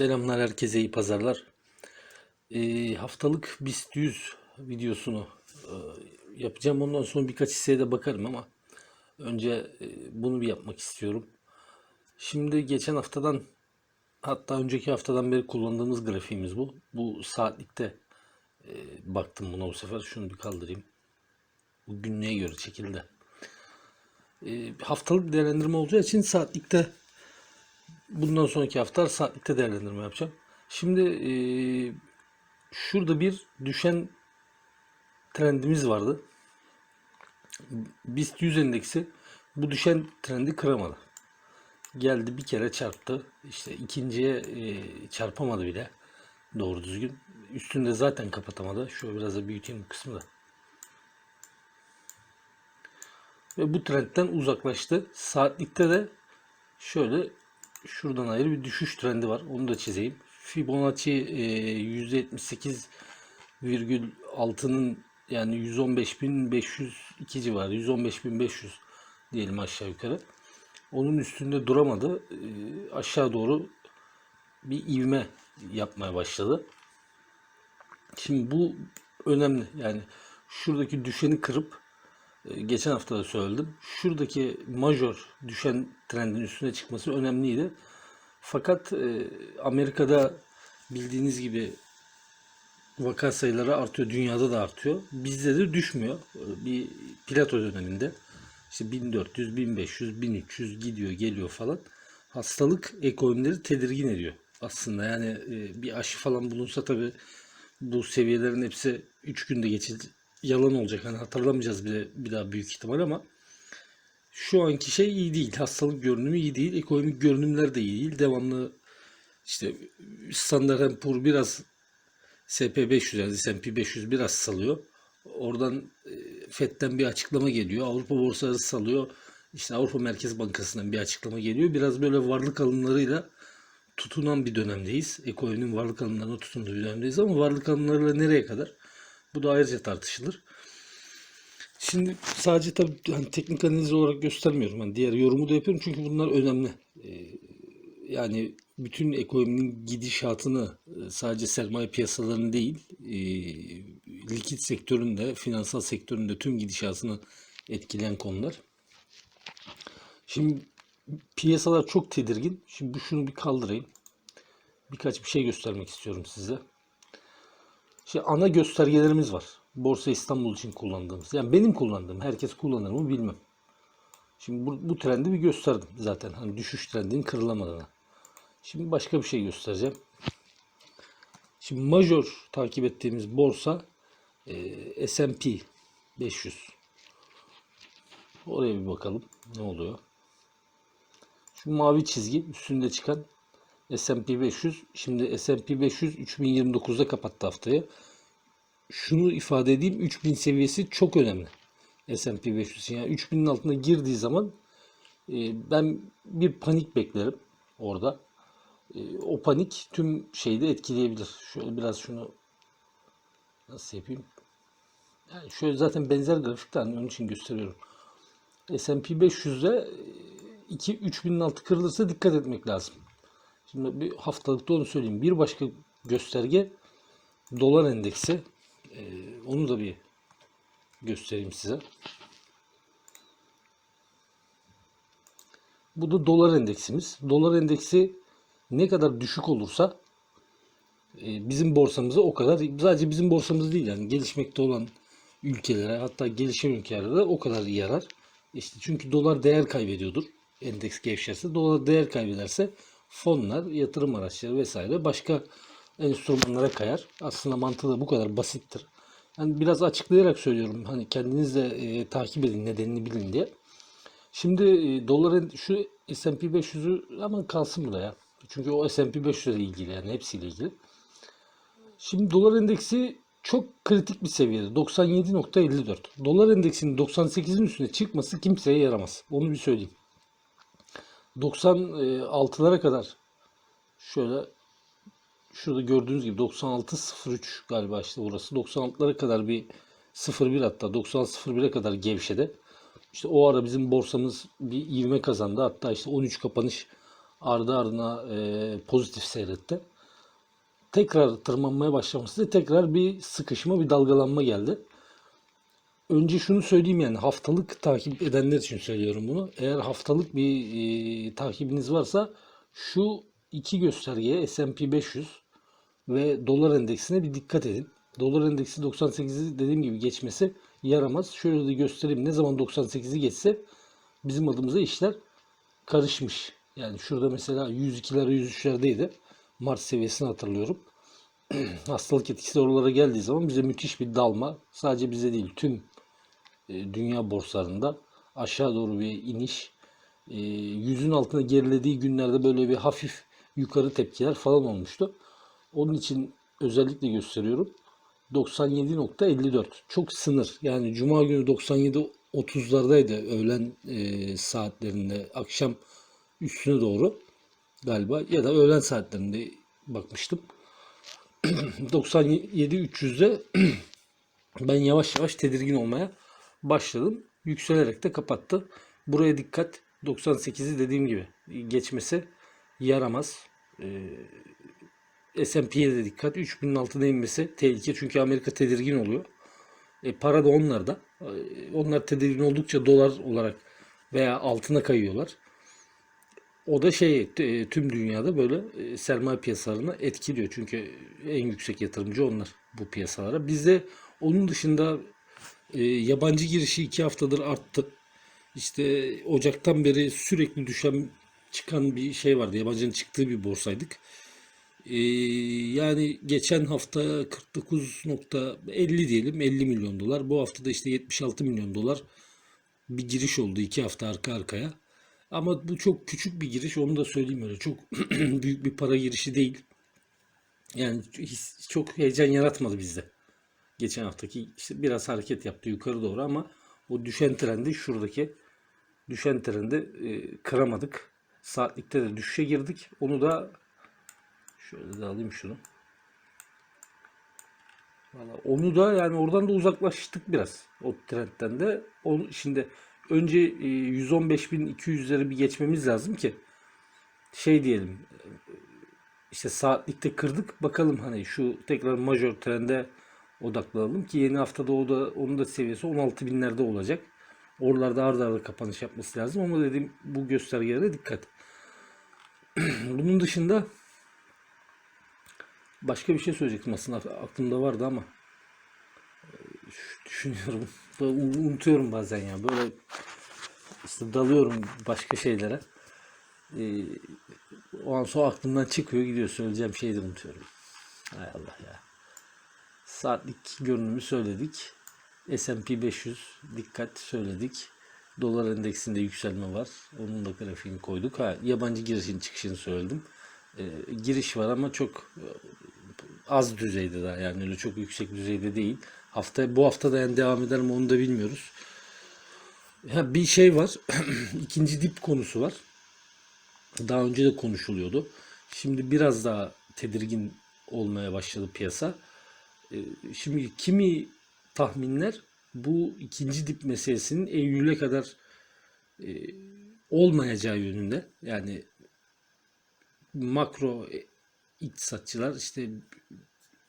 Selamlar herkese iyi pazarlar. Ee, haftalık BIST 100 videosunu e, yapacağım. Ondan sonra birkaç hisseye de bakarım ama önce e, bunu bir yapmak istiyorum. Şimdi geçen haftadan hatta önceki haftadan beri kullandığımız grafiğimiz bu. Bu saatlikte e, baktım buna bu sefer. Şunu bir kaldırayım. Bu günlüğe göre çekildi. E, haftalık değerlendirme olacağı için saatlikte bundan sonraki hafta saatlikte değerlendirme yapacağım. Şimdi e, şurada bir düşen trendimiz vardı. BIST 100 endeksi bu düşen trendi kıramadı. Geldi bir kere çarptı. İşte ikinciye e, çarpamadı bile. Doğru düzgün. Üstünde zaten kapatamadı. Şöyle biraz da büyüteyim bu kısmı da. Ve bu trendten uzaklaştı. Saatlikte de şöyle şuradan ayrı bir düşüş trendi var. Onu da çizeyim. Fibonacci e, %78,6'nın yani 115.502 civarı 115.500 diyelim aşağı yukarı. Onun üstünde duramadı. E, aşağı doğru bir ivme yapmaya başladı. Şimdi bu önemli. Yani şuradaki düşeni kırıp geçen hafta da söyledim. Şuradaki major düşen trendin üstüne çıkması önemliydi. Fakat e, Amerika'da bildiğiniz gibi vaka sayıları artıyor. Dünyada da artıyor. Bizde de düşmüyor. E, Bir plato döneminde işte 1400, 1500, 1300 gidiyor geliyor falan. Hastalık ekonomileri tedirgin ediyor. Aslında yani e, bir aşı falan bulunsa tabii bu seviyelerin hepsi 3 günde geçildi. Yalan olacak. Hani hatırlamayacağız bir, bir daha büyük ihtimal ama şu anki şey iyi değil. Hastalık görünümü iyi değil. Ekonomik görünümler de iyi değil. Devamlı işte Standard Poor biraz SP500 yani S&P 500 biraz salıyor. Oradan e, FED'den bir açıklama geliyor. Avrupa borsaları salıyor. İşte Avrupa Merkez Bankası'ndan bir açıklama geliyor. Biraz böyle varlık alımlarıyla tutunan bir dönemdeyiz. Ekonominin varlık alımlarına tutunduğu bir dönemdeyiz ama varlık alımlarıyla nereye kadar? Bu da ayrıca tartışılır. Şimdi sadece tabii hani teknik analiz olarak göstermiyorum. Hani diğer yorumu da yapıyorum çünkü bunlar önemli. Ee, yani bütün ekonominin gidişatını e, sadece sermaye piyasalarının değil, e, likit sektöründe, finansal sektöründe tüm gidişatını etkileyen konular. Şimdi piyasalar çok tedirgin. Şimdi bu şunu bir kaldırayım. Birkaç bir şey göstermek istiyorum size. Şimdi ana göstergelerimiz var. Borsa İstanbul için kullandığımız. Yani benim kullandığım. Herkes kullanır mı bilmem. Şimdi bu, bu trendi bir gösterdim zaten. Hani düşüş trendinin kırılamadığını. Şimdi başka bir şey göstereceğim. Şimdi major takip ettiğimiz borsa e, S&P 500. Oraya bir bakalım ne oluyor. Şu mavi çizgi üstünde çıkan S&P 500. Şimdi S&P 500 3029'da kapattı haftayı. Şunu ifade edeyim 3000 seviyesi çok önemli. S&P 500 yani 3000'in altına girdiği zaman e, ben bir panik beklerim orada. E, o panik tüm şeyi de etkileyebilir. Şöyle biraz şunu nasıl yapayım? Yani şöyle zaten benzer grafikten onun için gösteriyorum. S&P 500'de 2 3000'in altı kırılırsa dikkat etmek lazım. Şimdi bir haftalıkta onu söyleyeyim. Bir başka gösterge dolar endeksi. Ee, onu da bir göstereyim size. Bu da dolar endeksimiz. Dolar endeksi ne kadar düşük olursa e, bizim borsamıza o kadar sadece bizim borsamız değil yani gelişmekte olan ülkelere hatta gelişen ülkelere o kadar yarar. İşte çünkü dolar değer kaybediyordur. Endeks gevşerse dolar değer kaybederse fonlar, yatırım araçları vesaire başka enstrümanlara kayar. Aslında mantığı da bu kadar basittir. Yani biraz açıklayarak söylüyorum. Hani kendiniz de e, takip edin nedenini bilin diye. Şimdi e, doların şu S&P 500'ü aman kalsın burada ya. Çünkü o S&P 500 ile ilgili yani hepsiyle ilgili. Şimdi dolar endeksi çok kritik bir seviyede. 97.54. Dolar endeksinin 98'in üstüne çıkması kimseye yaramaz. Onu bir söyleyeyim. 96'lara kadar şöyle şurada gördüğünüz gibi 96.03 galiba işte burası. 96'lara kadar bir 01 hatta 96.01'e kadar gevşedi. İşte o ara bizim borsamız bir ivme kazandı. Hatta işte 13 kapanış ardı ardına e, pozitif seyretti. Tekrar tırmanmaya başlaması tekrar bir sıkışma, bir dalgalanma geldi. Önce şunu söyleyeyim yani haftalık takip edenler için söylüyorum bunu. Eğer haftalık bir e, takibiniz varsa şu iki göstergeye S&P 500 ve dolar endeksine bir dikkat edin. Dolar endeksi 98'i dediğim gibi geçmesi yaramaz. Şöyle de göstereyim. Ne zaman 98'i geçse bizim adımıza işler karışmış. Yani şurada mesela 102'ler 103'lerdeydi. Mart seviyesini hatırlıyorum. Hastalık etkisi oralara geldiği zaman bize müthiş bir dalma. Sadece bize değil tüm dünya borsalarında aşağı doğru bir iniş. E, yüzün altına gerilediği günlerde böyle bir hafif yukarı tepkiler falan olmuştu. Onun için özellikle gösteriyorum. 97.54 çok sınır. Yani cuma günü 97.30'lardaydı öğlen e, saatlerinde akşam üstüne doğru galiba ya da öğlen saatlerinde bakmıştım. 97.300'de ben yavaş yavaş tedirgin olmaya başladım. Yükselerek de kapattı. Buraya dikkat. 98'i dediğim gibi geçmesi yaramaz. Ee, S&P'ye de dikkat. 3000'in altına inmesi tehlike. Çünkü Amerika tedirgin oluyor. E, para da onlarda. E, onlar tedirgin oldukça dolar olarak veya altına kayıyorlar. O da şey t- tüm dünyada böyle e, sermaye piyasalarını etkiliyor. Çünkü en yüksek yatırımcı onlar bu piyasalara. Bizde onun dışında e, yabancı girişi iki haftadır arttı. İşte Ocak'tan beri sürekli düşen çıkan bir şey vardı. Yabancının çıktığı bir borsaydık. E, yani geçen hafta 49.50 diyelim 50 milyon dolar. Bu hafta da işte 76 milyon dolar bir giriş oldu iki hafta arka arkaya. Ama bu çok küçük bir giriş onu da söyleyeyim öyle. Çok büyük bir para girişi değil. Yani çok heyecan yaratmadı bizde. Geçen haftaki işte biraz hareket yaptı yukarı doğru ama o düşen trendi şuradaki düşen trendi e, kıramadık. Saatlikte de düşüşe girdik. Onu da şöyle de alayım şunu. Valla onu da yani oradan da uzaklaştık biraz o trendten de. Onu, şimdi önce e, 115.200'leri bir geçmemiz lazım ki şey diyelim e, işte saatlikte kırdık. Bakalım hani şu tekrar major trende odaklanalım ki yeni haftada o da onun da seviyesi 16 binlerde olacak. Oralarda arda arda kapanış yapması lazım ama dediğim bu göstergelere dikkat. Bunun dışında başka bir şey söyleyecektim aslında aklımda vardı ama e, düşünüyorum. Unutuyorum bazen ya. Böyle işte dalıyorum başka şeylere. Ee, o an sonra aklımdan çıkıyor gidiyor. Söyleyeceğim şeyi de unutuyorum. Hay Allah ya. Saatlik görünümü söyledik. S&P 500 dikkat söyledik. Dolar endeksinde yükselme var. Onun da grafiğini koyduk. Ha, yabancı girişin çıkışını söyledim. Ee, giriş var ama çok e, az düzeyde daha yani öyle çok yüksek düzeyde değil. Hafta bu hafta da yani devam eder mi onu da bilmiyoruz. Ha, bir şey var. İkinci dip konusu var. Daha önce de konuşuluyordu. Şimdi biraz daha tedirgin olmaya başladı piyasa. Ee, Şimdi kimi tahminler bu ikinci dip meselesinin Eylül'e kadar e, olmayacağı yönünde. Yani makro iktisatçılar işte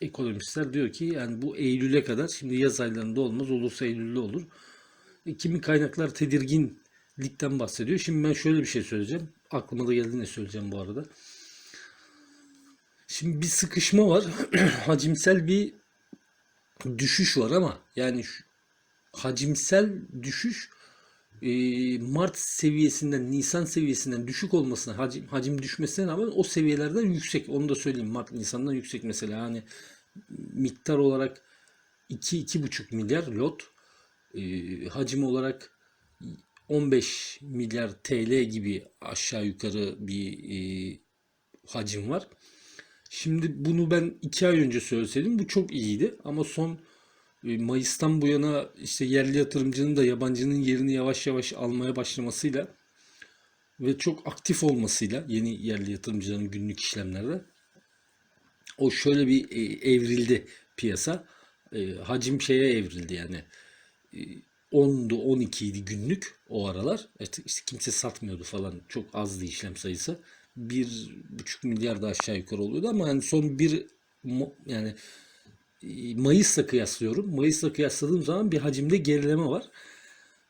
ekonomistler diyor ki yani bu Eylül'e kadar şimdi yaz aylarında olmaz olursa Eylül'de olur. E, kimi kaynaklar tedirginlikten bahsediyor. Şimdi ben şöyle bir şey söyleyeceğim. Aklıma da geldiğinde söyleyeceğim bu arada. Şimdi bir sıkışma var. Hacimsel bir düşüş var ama yani şu hacimsel düşüş e, Mart seviyesinden, Nisan seviyesinden düşük olmasına, hacim, hacim düşmesine rağmen o seviyelerden yüksek. Onu da söyleyeyim. Mart, Nisan'dan yüksek mesela. Hani miktar olarak 2-2,5 milyar lot, e, hacim olarak 15 milyar TL gibi aşağı yukarı bir e, hacim var. Şimdi bunu ben iki ay önce söyleseydim bu çok iyiydi ama son e, Mayıs'tan bu yana işte yerli yatırımcının da yabancının yerini yavaş yavaş almaya başlamasıyla ve çok aktif olmasıyla yeni yerli yatırımcıların günlük işlemlerde o şöyle bir e, evrildi piyasa. E, hacim şeye evrildi yani. E, 10'du 12 idi günlük o aralar. İşte kimse satmıyordu falan. Çok azdı işlem sayısı. 1,5 milyar da aşağı yukarı oluyordu ama hani son bir yani e, Mayıs'la kıyaslıyorum. Mayıs'la kıyasladığım zaman bir hacimde gerileme var.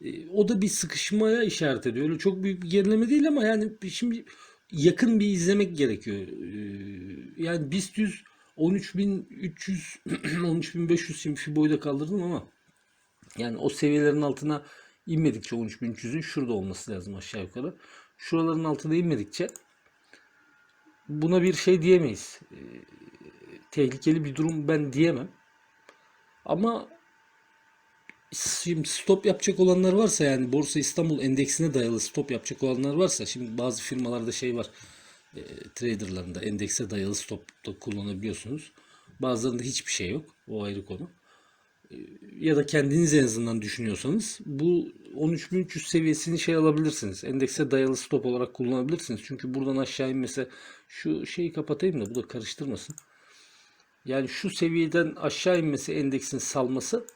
E, O da bir sıkışmaya işaret ediyor. Öyle çok büyük bir gerileme değil ama yani bir- şimdi yakın bir izlemek gerekiyor. E, Yani BIST 100 13.300 13.500 şimdi Fibo'yu da kaldırdım ama yani o seviyelerin altına inmedikçe 13.300'ün şurada olması lazım aşağı yukarı. Şuraların altına inmedikçe buna bir şey diyemeyiz. E, tehlikeli bir durum ben diyemem. Ama şimdi stop yapacak olanlar varsa yani Borsa İstanbul endeksine dayalı stop yapacak olanlar varsa şimdi bazı firmalarda şey var e, traderlarında endekse dayalı stop da kullanabiliyorsunuz. Bazılarında hiçbir şey yok. O ayrı konu. Ya da kendiniz en azından düşünüyorsanız bu 13.300 seviyesini şey alabilirsiniz. Endekse dayalı stop olarak kullanabilirsiniz. Çünkü buradan aşağı inmese şu şeyi kapatayım da bu da karıştırmasın. Yani şu seviyeden aşağı inmesi endeksin salması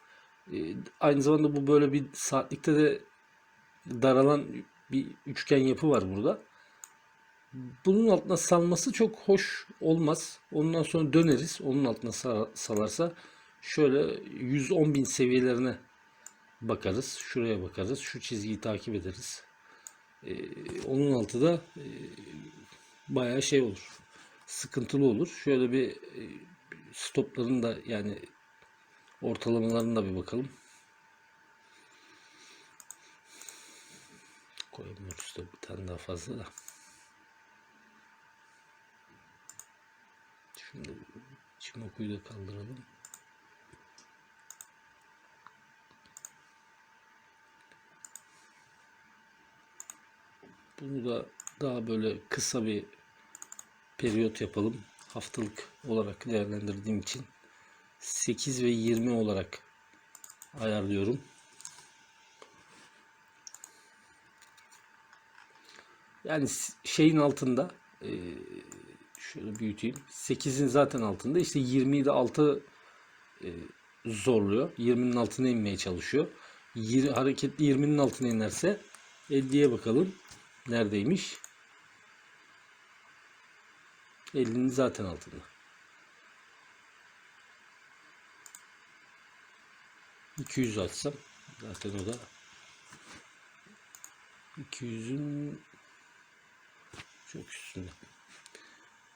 e, aynı zamanda bu böyle bir saatlikte de daralan bir üçgen yapı var burada. Bunun altına salması çok hoş olmaz. Ondan sonra döneriz. Onun altına sa- salarsa şöyle 110 bin seviyelerine bakarız. Şuraya bakarız. Şu çizgiyi takip ederiz. E, onun altı da e, bayağı şey olur. Sıkıntılı olur. Şöyle bir e, stopların da yani ortalamalarına da bir bakalım. Koyamıyoruz da bir tane daha fazla da. Şimdi Çimoku'yu da kaldıralım. Bunu da daha böyle kısa bir periyot yapalım. Haftalık olarak değerlendirdiğim için 8 ve 20 olarak ayarlıyorum. Yani şeyin altında e, şöyle büyüteyim. 8'in zaten altında. İşte 20'yi de altı e, zorluyor. 20'nin altına inmeye çalışıyor. Hareketli 20'nin altına inerse 50'ye bakalım. Neredeymiş? 50'nin zaten altında. 200 açsam zaten o da 200'ün çok üstünde.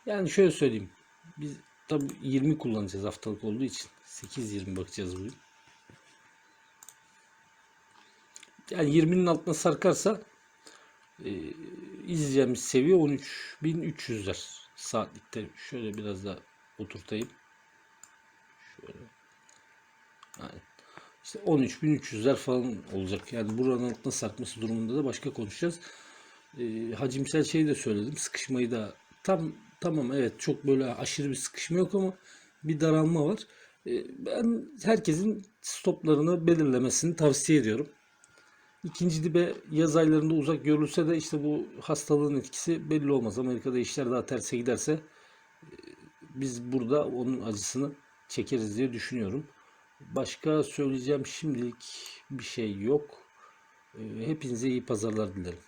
Yani şöyle söyleyeyim. Biz tabi 20 kullanacağız haftalık olduğu için. 8-20 bakacağız bugün. Yani 20'nin altına sarkarsa e, izleyeceğimiz seviye 13.300'ler saatlikte. Şöyle biraz daha oturtayım. Şöyle. Yani işte 13.300'ler falan olacak. Yani buranın altına sarkması durumunda da başka konuşacağız. E, hacimsel şeyi de söyledim. Sıkışmayı da tam tamam evet çok böyle aşırı bir sıkışma yok ama bir daralma var. E, ben herkesin stoplarını belirlemesini tavsiye ediyorum. İkinci dibe yaz aylarında uzak görülse de işte bu hastalığın etkisi belli olmaz. Amerika'da işler daha terse giderse e, biz burada onun acısını çekeriz diye düşünüyorum. Başka söyleyeceğim şimdilik bir şey yok. E, Hepinize iyi pazarlar dilerim.